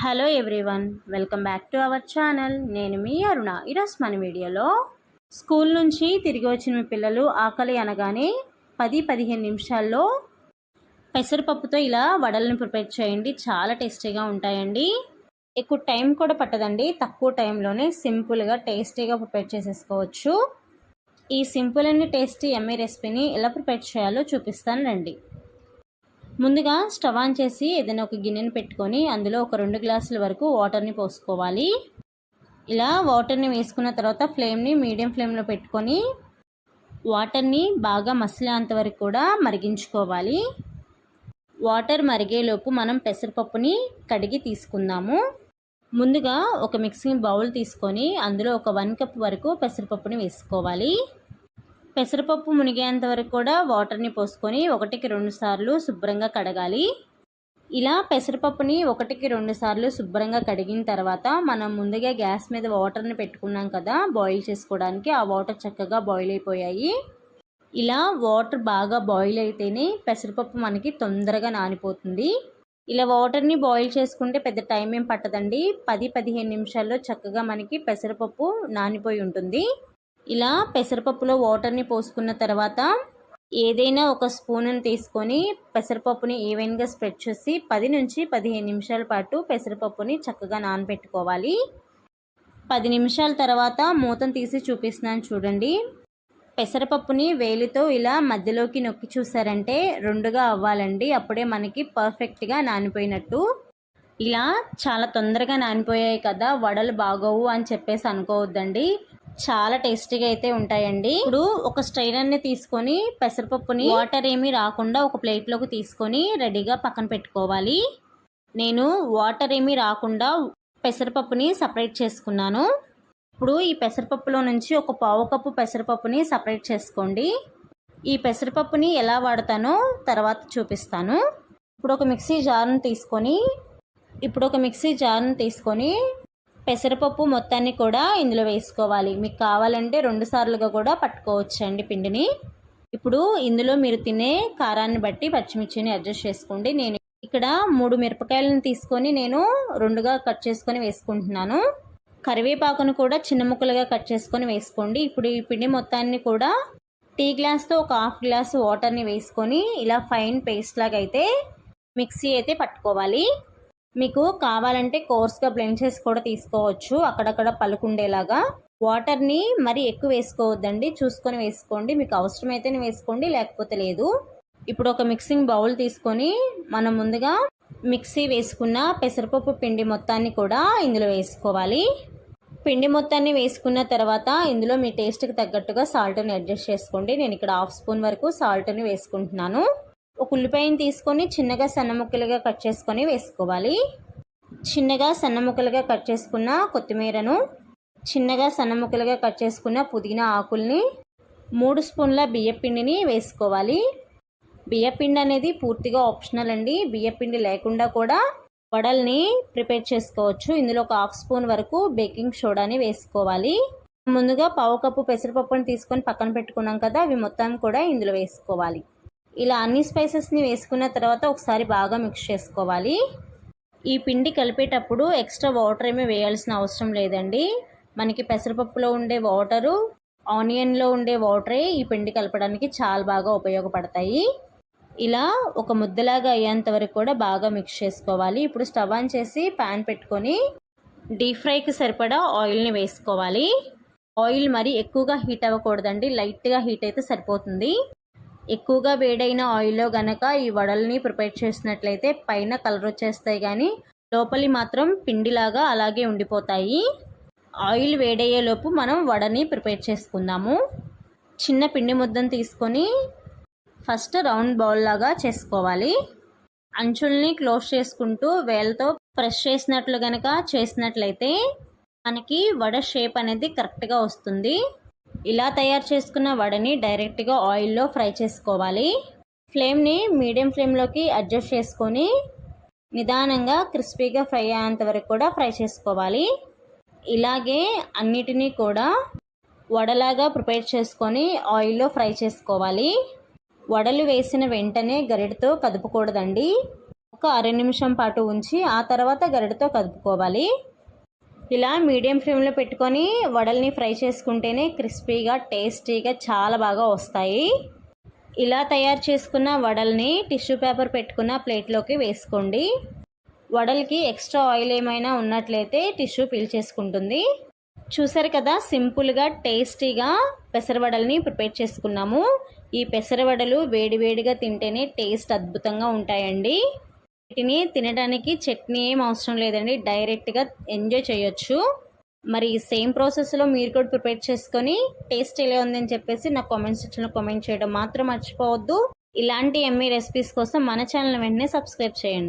Hello everyone welcome back to our channel నేను మీ అరుణ. ఈరోజు మన వీడియోలో స్కూల్ నుంచి తిరిగి వచ్చిన మీ పిల్లలు ఆకలి అనగానే పది పదిహేను నిమిషాల్లో పెసరపప్పుతో ఇలా వడలను ప్రిపేర్ చేయండి. చాలా టేస్టీగా ఉంటాయండి. ఎక్కువ టైం కూడా పట్టదండి. తక్కువ టైంలోనే సింపుల్గా టేస్టీగా ప్రిపేర్ చేసేసుకోవచ్చు. ఈ సింపుల్ అండ్ టేస్టీ ఎమ్మె రెసిపీని ఎలా ప్రిపేర్ చేయాలో చూపిస్తాను రండి. ముందుగా స్టవ్ ఆన్ చేసి ఏదైనా ఒక గిన్నెను పెట్టుకొని అందులో ఒక రెండు గ్లాసుల వరకు వాటర్ని పోసుకోవాలి. ఇలా వాటర్ని వేసుకున్న తర్వాత ఫ్లేమ్ని మీడియం ఫ్లేమ్లో పెట్టుకొని వాటర్ని బాగా మసిలేంత వరకు కూడా మరిగించుకోవాలి. వాటర్ మరిగేలోపు మనం పెసరపప్పుని కడిగి తీసుకుందాము. ముందుగా ఒక మిక్సింగ్ బౌల్ తీసుకొని అందులో ఒక వన్ కప్ వరకు పెసరపప్పుని వేసుకోవాలి. పెసరపప్పు మునిగేంత వరకు కూడా వాటర్ని పోసుకొని ఒకటికి రెండు సార్లు శుభ్రంగా కడగాలి. ఇలా పెసరపప్పుని ఒకటికి రెండు సార్లు శుభ్రంగా కడిగిన తర్వాత మనం ముందుగా గ్యాస్ మీద వాటర్ని పెట్టుకున్నాం కదా బాయిల్ చేసుకోవడానికి ఆ వాటర్ చక్కగా బాయిల్ అయిపోయాయి. ఇలా వాటర్ బాగా బాయిల్ అయితేనే పెసరపప్పు మనకి తొందరగా నానిపోతుంది. ఇలా వాటర్ని బాయిల్ చేసుకుంటే పెద్ద టైం ఏం పట్టదండి. పది పదిహేను నిమిషాల్లో చక్కగా మనకి పెసరపప్పు నానిపోయి ఉంటుంది. ఇలా పెసరపప్పులో వాటర్ని పోసుకున్న తర్వాత ఏదైనా ఒక స్పూన్ను తీసుకొని పెసరపప్పుని ఈవెన్గా స్ప్రెడ్ చేసి పది నుంచి పదిహేను నిమిషాల పాటు పెసరపప్పుని చక్కగా నానబెట్టుకోవాలి. పది నిమిషాల తర్వాత మూతను తీసి చూపిస్తున్నాను చూడండి. పెసరపప్పుని వేలితో ఇలా మధ్యలోకి నొక్కి చూసారంటే రెండుగా అవ్వాలండి. అప్పుడే మనకి పర్ఫెక్ట్గా నానిపోయినట్టు. ఇలా చాలా తొందరగా నానిపోయాయి కదా వడలు బాగోవు అని చెప్పేసి అనుకోవద్దండి. చాలా టేస్టీగా అయితే ఉంటాయండి. ఇప్పుడు ఒక స్ట్రైనర్ని తీసుకొని పెసరపప్పుని వాటర్ ఏమీ రాకుండా ఒక ప్లేట్లోకి తీసుకొని రెడీగా పక్కన పెట్టుకోవాలి. నేను వాటర్ ఏమీ రాకుండా పెసరపప్పుని సపరేట్ చేసుకున్నాను. ఇప్పుడు ఈ పెసరపప్పులో నుంచి ఒక పావు కప్పు పెసరపప్పుని సపరేట్ చేసుకోండి. ఈ పెసరపప్పుని ఎలా వాడతానో తర్వాత చూపిస్తాను. ఇప్పుడు ఒక మిక్సీ జార్ను తీసుకొని ఇప్పుడు ఒక మిక్సీ జార్ను తీసుకొని పెసరపప్పు మొత్తాన్ని కూడా ఇందులో వేసుకోవాలి. మీకు కావాలంటే రెండు సార్లుగా కూడా పట్టుకోవచ్చండి పిండిని. ఇప్పుడు ఇందులో మీరు తినే కారాన్ని బట్టి పచ్చిమిర్చిని అడ్జస్ట్ చేసుకోండి. నేను ఇక్కడ మూడు మిరపకాయలను తీసుకొని నేను రెండుగా కట్ చేసుకొని వేసుకుంటున్నాను. కరివేపాకును కూడా చిన్న ముక్కలుగా కట్ చేసుకొని వేసుకోండి. ఇప్పుడు ఈ పిండి మొత్తాన్ని కూడా టీ గ్లాస్తో ఒక హాఫ్ గ్లాస్ వాటర్ని వేసుకొని ఇలా ఫైన్ పేస్ట్ లాగా అయితే మిక్సీ అయితే పట్టుకోవాలి. మీకు కావాలంటే కోర్స్గా బ్లెండ్ చేసి కూడా తీసుకోవచ్చు. అక్కడక్కడ పలుకుండేలాగా. వాటర్ని మరి ఎక్కువ వేసుకోవద్దండి. చూసుకొని వేసుకోండి. మీకు అవసరమైతేనే వేసుకోండి లేకపోతే లేదు. ఇప్పుడు ఒక మిక్సింగ్ బౌల్ తీసుకొని మనం ముందుగా మిక్సీ వేసుకున్న పెసరపప్పు పిండి మొత్తాన్ని కూడా ఇందులో వేసుకోవాలి. పిండి మొత్తాన్ని వేసుకున్న తర్వాత ఇందులో మీ టేస్ట్కి తగ్గట్టుగా సాల్ట్ని అడ్జస్ట్ చేసుకోండి. నేను ఇక్కడ హాఫ్ స్పూన్ వరకు సాల్ట్ని వేసుకుంటున్నాను. ఒక ఉల్లిపాయని తీసుకొని చిన్నగా సన్న ముక్కలుగా కట్ చేసుకొని వేసుకోవాలి. చిన్నగా సన్న ముక్కలుగా కట్ చేసుకున్న కొత్తిమీరను చిన్నగా సన్న ముక్కలుగా కట్ చేసుకున్న పుదీనా ఆకుల్ని మూడు స్పూన్ల బియ్యపిండిని వేసుకోవాలి. బియ్యపిండి అనేది పూర్తిగా ఆప్షనల్ అండి. బియ్యపిండి లేకుండా కూడా వడల్ని ప్రిపేర్ చేసుకోవచ్చు. ఇందులో ఒక హాఫ్ స్పూన్ వరకు బేకింగ్ సోడాని వేసుకోవాలి. ముందుగా పావు కప్పు పెసరపప్పుని తీసుకొని పక్కన పెట్టుకున్నాం కదా అవి మొత్తం కూడా ఇందులో వేసుకోవాలి. ఇలా అన్ని స్పైసెస్ని వేసుకున్న తర్వాత ఒకసారి బాగా మిక్స్ చేసుకోవాలి. ఈ పిండి కలిపేటప్పుడు ఎక్స్ట్రా వాటర్ ఏమీ వేయాల్సిన అవసరం లేదండి. మనకి పెసరపప్పులో ఉండే వాటరు ఆనియన్లో ఉండే వాటరే ఈ పిండి కలపడానికి చాలా బాగా ఉపయోగపడతాయి. ఇలా ఒక ముద్దలాగా అయ్యేంత వరకు కూడా బాగా మిక్స్ చేసుకోవాలి. ఇప్పుడు స్టవ్ ఆన్ చేసి ప్యాన్ పెట్టుకొని డీప్ ఫ్రైకి సరిపడా ఆయిల్ని వేసుకోవాలి. ఆయిల్ మరి ఎక్కువగా హీట్ అవ్వకూడదండి. లైట్గా హీట్ అయితే సరిపోతుంది. ఎక్కువగా వేడైన ఆయిల్లో గనక ఈ వడల్ని ప్రిపేర్ చేసినట్లయితే పైన కలర్ వచ్చేస్తాయి కానీ లోపలి మాత్రం పిండిలాగా అలాగే ఉండిపోతాయి. ఆయిల్ వేడయ్యేలోపు మనం వడని ప్రిపేర్ చేసుకుందాము. చిన్న పిండి ముద్దను తీసుకొని ఫస్ట్ రౌండ్ బౌల్ లాగా చేసుకోవాలి. అంచుల్ని క్లోజ్ చేసుకుంటూ వేలతో ప్రెస్ చేసినట్లు కనుక చేసినట్లయితే మనకి వడ షేప్ అనేది కరెక్ట్గా వస్తుంది. ఇలా తయారు చేసుకున్న వడని డైరెక్ట్గా ఆయిల్లో ఫ్రై చేసుకోవాలి. ఫ్లేమ్ని మీడియం ఫ్లేమ్లోకి అడ్జస్ట్ చేసుకొని నిదానంగా క్రిస్పీగా ఫ్రై అయ్యేంత వరకు కూడా ఫ్రై చేసుకోవాలి. ఇలాగే అన్నిటినీ కూడా వడలాగా ప్రిపేర్ చేసుకొని ఆయిల్లో ఫ్రై చేసుకోవాలి. వడలు వేసిన వెంటనే గరిటతో కదుపుకూడదండి. ఒక అర నిమిషం పాటు ఉంచి ఆ తర్వాత గరిటతో కదుపుకోవాలి. ఇలా మీడియం ఫ్లేమ్లో పెట్టుకొని వడల్ని ఫ్రై చేసుకుంటేనే క్రిస్పీగా టేస్టీగా చాలా బాగా వస్తాయి. ఇలా తయారు చేసుకున్న వడల్ని టిష్యూ పేపర్ పెట్టుకున్న ప్లేట్లోకి వేసుకోండి. వడలకి ఎక్స్ట్రా ఆయిల్ ఏమైనా ఉన్నట్లయితే టిష్యూ పీల్చేసుకుంటుంది చూసారు కదా సింపుల్గా టేస్టీగా పెసరవడల్ని ప్రిపేర్ చేసుకున్నాము. ఈ పెసరవడలు వేడివేడిగా తింటేనే టేస్ట్ అద్భుతంగా ఉంటాయండి. వీటిని తినడానికి చట్నీ ఏం అవసరం లేదండి. డైరెక్ట్గా ఎంజాయ్ చేయొచ్చు. మరి సేమ్ ప్రాసెస్లో మీరు కూడా ప్రిపేర్ చేసుకొని టేస్ట్ ఎలా ఉందని చెప్పేసి నాకు కామెంట్ సెక్షన్లో కామెంట్ చేయడం మాత్రం మర్చిపోవద్దు. ఇలాంటి ఎమ్మీ రెసిపీస్ కోసం మన ఛానల్ వెంటనే సబ్స్క్రైబ్ చేయండి.